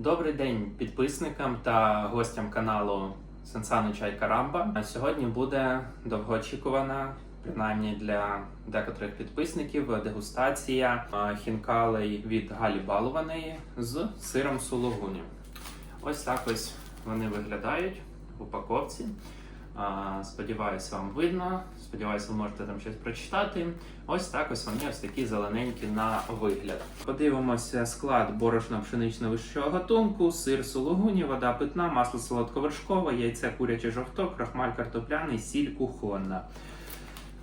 Добрий день підписникам та гостям каналу Сенсану Чай Карамба. Сьогодні буде довгоочікувана, принаймні для декотрих підписників, дегустація хінкалей від Галі Балуваної з сиром сулугуні. Ось так ось вони виглядають в упаковці. А, Сподіваюся, вам видно. Сподіваюся, ви можете там щось прочитати. Ось так ось вони ось такі зелененькі на вигляд. Подивимося склад борошна пшенично вищого гатунку, сир сулугуні, вода питна, масло солодковершкове, яйце куряче жовток, крахмаль картопляний, сіль кухонна.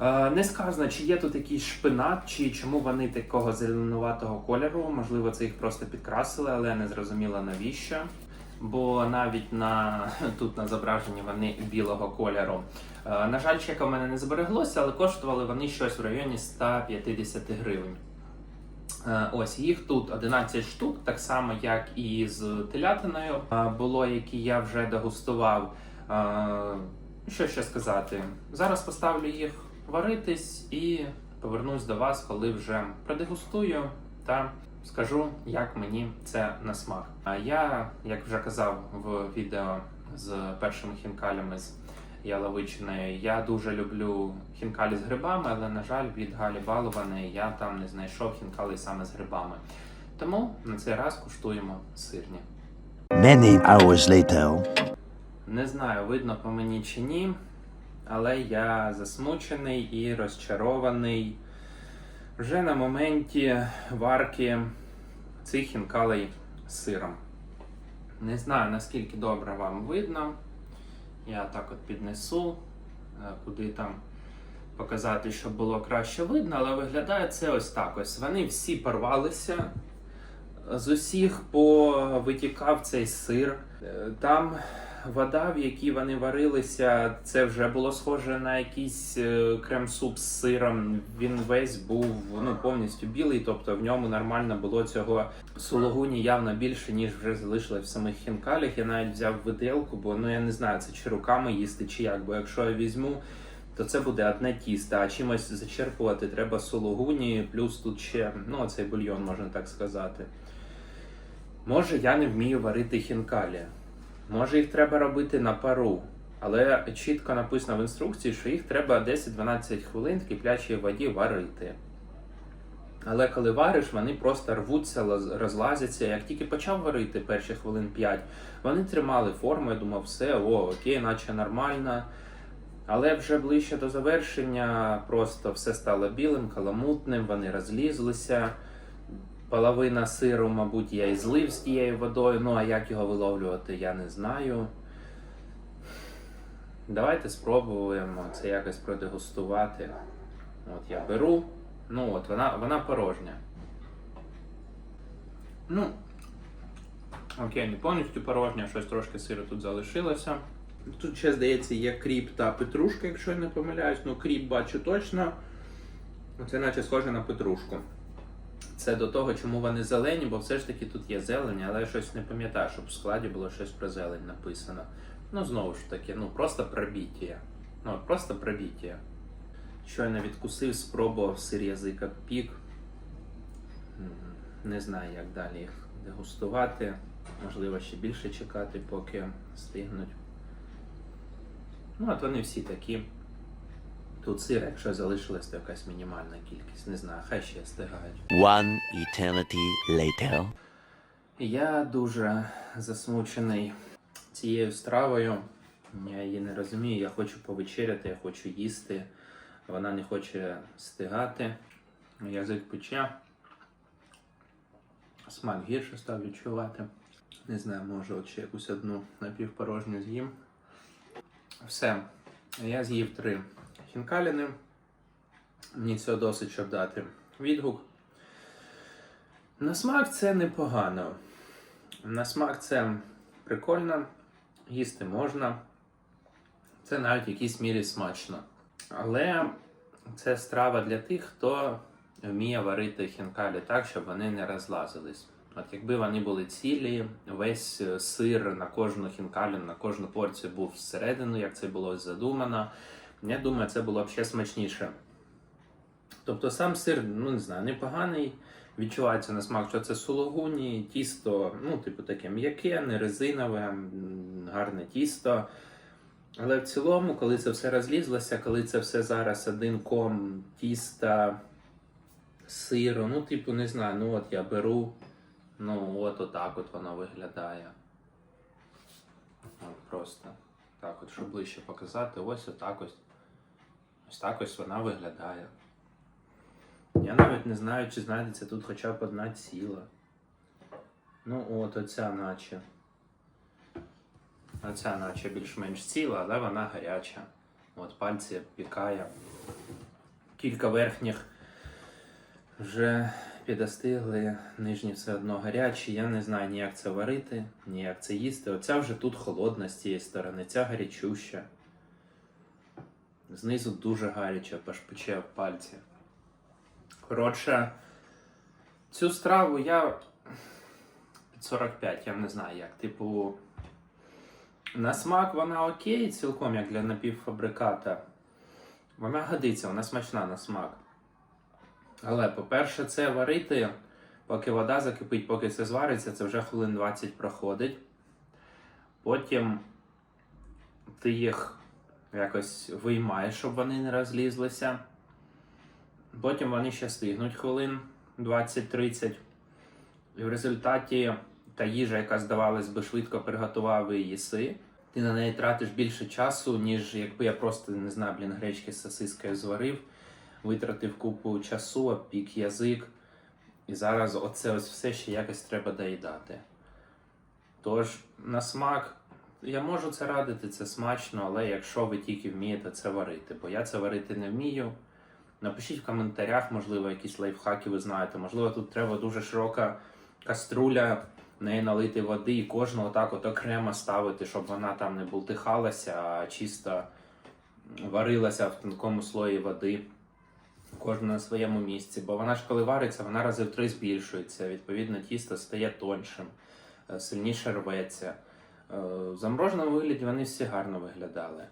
Е, Не сказано, чи є тут якийсь шпинат, чи чому вони такого зеленуватого кольору. Можливо, це їх просто підкрасили, але не зрозуміло навіщо. Бо навіть на тут на зображенні вони білого кольору. Е, На жаль, чека в мене не збереглося, але коштували вони щось в районі 150 гривень. Е, Ось їх тут 11 штук, так само як і з телятиною. Е, Було, які я вже дегустував. Що ще сказати? Зараз поставлю їх варитись і повернусь до вас, коли вже продегустую та скажу, як мені це на смак. А я, як вже казав в відео з першими хінкалями з яловичиною, я дуже люблю хінкалі з грибами, але, на жаль, від Галі Балованої я там не знайшов хінкалі саме з грибами. Тому на цей раз куштуємо сирні. Many hours later. Не знаю, видно по мені чи ні, але я засмучений і розчарований вже на моменті варки цих хінкалей з сиром. Не знаю, наскільки добре вам видно. Я так от піднесу, е, куди там показати, щоб було краще видно, але виглядає це ось так. Ось вони всі порвалися. З усіх повитікав цей сир. Е, Там вода, в якій вони варилися, це вже було схоже на якийсь е, крем-суп з сиром. Він весь був ну, повністю білий, тобто в ньому нормально було цього сулугуні явно більше, ніж вже залишилось в самих хінкалях. Я навіть взяв виделку, бо ну я не знаю, це чи руками їсти, чи як. Бо якщо я візьму, то це буде одне тісто, а чимось зачерпувати треба сулугуні, плюс тут ще ну, цей бульйон, можна так сказати. Може, я не вмію варити хінкалі. Може, їх треба робити на пару. Але чітко написано в інструкції, що їх треба 10-12 хвилин в киплячій воді варити. Але коли вариш, вони просто рвуться, розлазяться. Як тільки почав варити перші хвилин 5, вони тримали форму, я думав, все, о, окей, наче нормально. Але вже ближче до завершення просто все стало білим, каламутним, вони розлізлися. Половина сиру, мабуть, я і злив з тією водою. Ну а як його виловлювати, я не знаю. Давайте спробуємо це якось продегустувати. От я беру. Ну от, вона, вона порожня. Ну, окей, не повністю порожня, щось трошки сиру тут залишилося. Тут ще, здається, є кріп та петрушка, якщо я не помиляюсь. Ну, кріп бачу точно. Це наче схоже на петрушку. Це до того, чому вони зелені, бо все ж таки тут є зелень, але я щось не пам'ятаю, щоб в складі було щось про зелень написано. Ну, знову ж таки, ну просто пробіття. Ну, просто пробіття. Щойно відкусив, спробував сир язика пік. Не знаю, як далі їх дегустувати. Можливо, ще більше чекати, поки стигнуть. Ну, от вони всі такі. Тут сир, якщо залишилась, то якась мінімальна кількість. Не знаю, хай ще стигають. One eternity later. Я дуже засмучений цією стравою. Я її не розумію. Я хочу повечеряти, я хочу їсти. Вона не хоче стигати. Язик пече. Смак гірше став відчувати. Не знаю, може от ще якусь одну напівпорожню з'їм. Все. Я з'їв три хінкаліни. Мені цього досить, щоб дати відгук. На смак це непогано. На смак це прикольно, їсти можна. Це навіть в якійсь мірі смачно. Але це страва для тих, хто вміє варити хінкалі так, щоб вони не розлазились. От якби вони були цілі, весь е, сир на кожну хінкалю, на кожну порцію був всередину, як це було задумано, я думаю, це було б ще смачніше. Тобто сам сир, ну не знаю, непоганий. Відчувається на смак, що це сулугуні, тісто, ну, типу таке м'яке, не резинове, гарне тісто. Але в цілому, коли це все розлізлося, коли це все зараз один ком тіста, сиру, ну, типу, не знаю, ну от я беру, ну от отак от воно виглядає. От просто так, от, щоб ближче показати, ось отак ось. Ось так ось вона виглядає. Я навіть не знаю, чи знайдеться тут хоча б одна ціла. Ну, от оця наче. Оця наче більш-менш ціла, але вона гаряча. От пальці пікає. Кілька верхніх вже підостигли, нижні все одно гарячі. Я не знаю ні як це варити, ні як це їсти. Оця вже тут холодна з цієї сторони, ця гарячуща. Знизу дуже гаряче, аж пальці. Коротше, цю страву я під 45, я не знаю як. Типу, на смак вона окей, цілком як для напівфабриката. Вона годиться, вона смачна на смак. Але, по-перше, це варити, поки вода закипить, поки це звариться, це вже хвилин 20 проходить. Потім ти їх якось виймаєш, щоб вони не розлізлися. Потім вони ще стигнуть хвилин 20-30. І в результаті та їжа, яка здавалось би швидко приготував і їси, ти на неї тратиш більше часу, ніж якби я просто не знаю, блін, гречки з сосискою зварив, витратив купу часу, обпік язик. І зараз оце ось все ще якось треба доїдати. Тож, на смак, я можу це радити, це смачно, але якщо ви тільки вмієте це варити, бо я це варити не вмію. Напишіть в коментарях, можливо, якісь лайфхаки ви знаєте. Можливо, тут треба дуже широка каструля, в неї налити води і кожну отак от окремо ставити, щоб вона там не бултихалася, а чисто варилася в тонкому слої води. Кожна на своєму місці. Бо вона ж коли вариться, вона рази в три збільшується. Відповідно, тісто стає тоншим, е, сильніше рветься. Е, В замороженому вигляді вони всі гарно виглядали.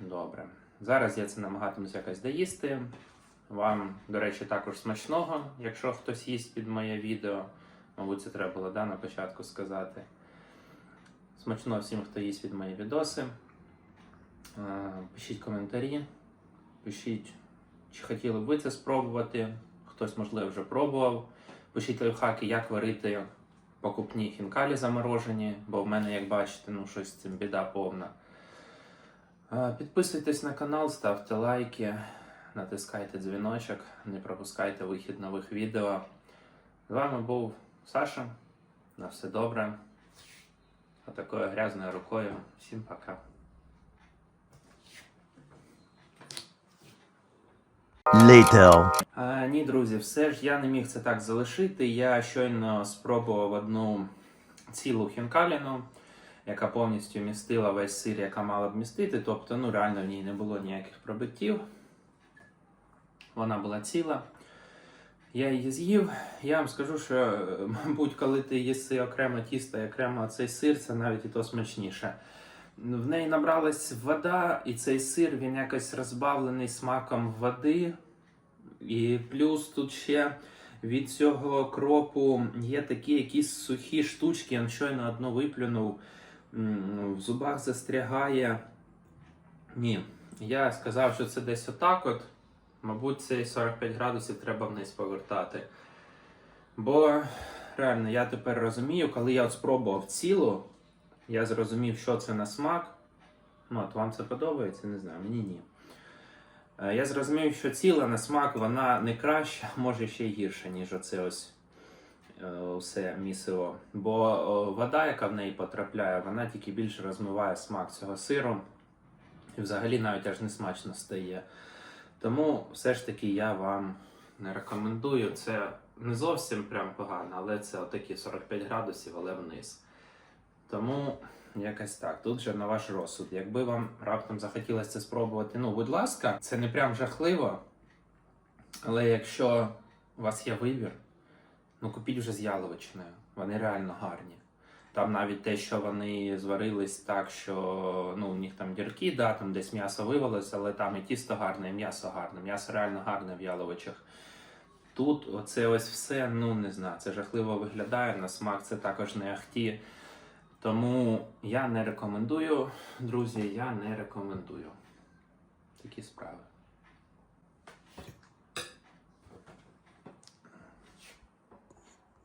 Добре. Зараз я це намагатимусь якось доїсти. Вам, до речі, також смачного, якщо хтось їсть під моє відео. Мабуть, це треба було да, на початку сказати. Смачно всім, хто їсть під мої відоси. Е, Пишіть коментарі, пишіть, чи хотіли б ви це спробувати. Хтось, можливо, вже пробував. Пишіть лайфхаки, як варити покупні хінкалі заморожені, бо в мене, як бачите, ну щось з цим біда повна. Е, Підписуйтесь на канал, ставте лайки, натискайте дзвіночок, не пропускайте вихід нових відео. З вами був Саша. На все добре. Отакою грязною рукою. Всім пока. Later. Ні, друзі, все ж я не міг це так залишити. Я щойно спробував одну цілу хінкаліну, яка повністю містила весь сир, яка мала б містити. Тобто, ну реально в ній не було ніяких пробиттів. Вона була ціла. Я її з'їв. Я вам скажу, що, мабуть, коли ти їси окремо тісто і окремо цей сир, це навіть і то смачніше. В неї набралась вода, і цей сир він якось розбавлений смаком води. І плюс тут ще від цього кропу є такі якісь сухі штучки, я щойно одну виплюнув, в зубах застрягає. Ні, я сказав, що це десь отак от. Мабуть, цей 45 градусів треба вниз повертати. Бо реально, я тепер розумію, коли я от спробував цілу, я зрозумів, що це на смак. Ну, от вам це подобається, не знаю, мені ні. Е, Я зрозумів, що ціла на смак вона не краща, може ще й гірша, ніж оце ось е, усе місиво. Бо вода, яка в неї потрапляє, вона тільки більше розмиває смак цього сиру. І взагалі навіть аж не смачно стає. Тому все ж таки я вам не рекомендую. Це не зовсім прям погано, але це отакі 45 градусів, але вниз. Тому якось так. Тут же на ваш розсуд. Якби вам раптом захотілося це спробувати, ну, будь ласка, це не прям жахливо. Але якщо у вас є вибір, ну купіть вже з яловичиною. Вони реально гарні. Там навіть те, що вони зварились так, що ну, у них там дірки, да, там десь м'ясо вивалося, але там і тісто гарне, і м'ясо гарне. М'ясо реально гарне в яловичах. Тут оце ось все, ну не знаю, це жахливо виглядає. На смак це також не ахті. Тому я не рекомендую, друзі, я не рекомендую такі справи.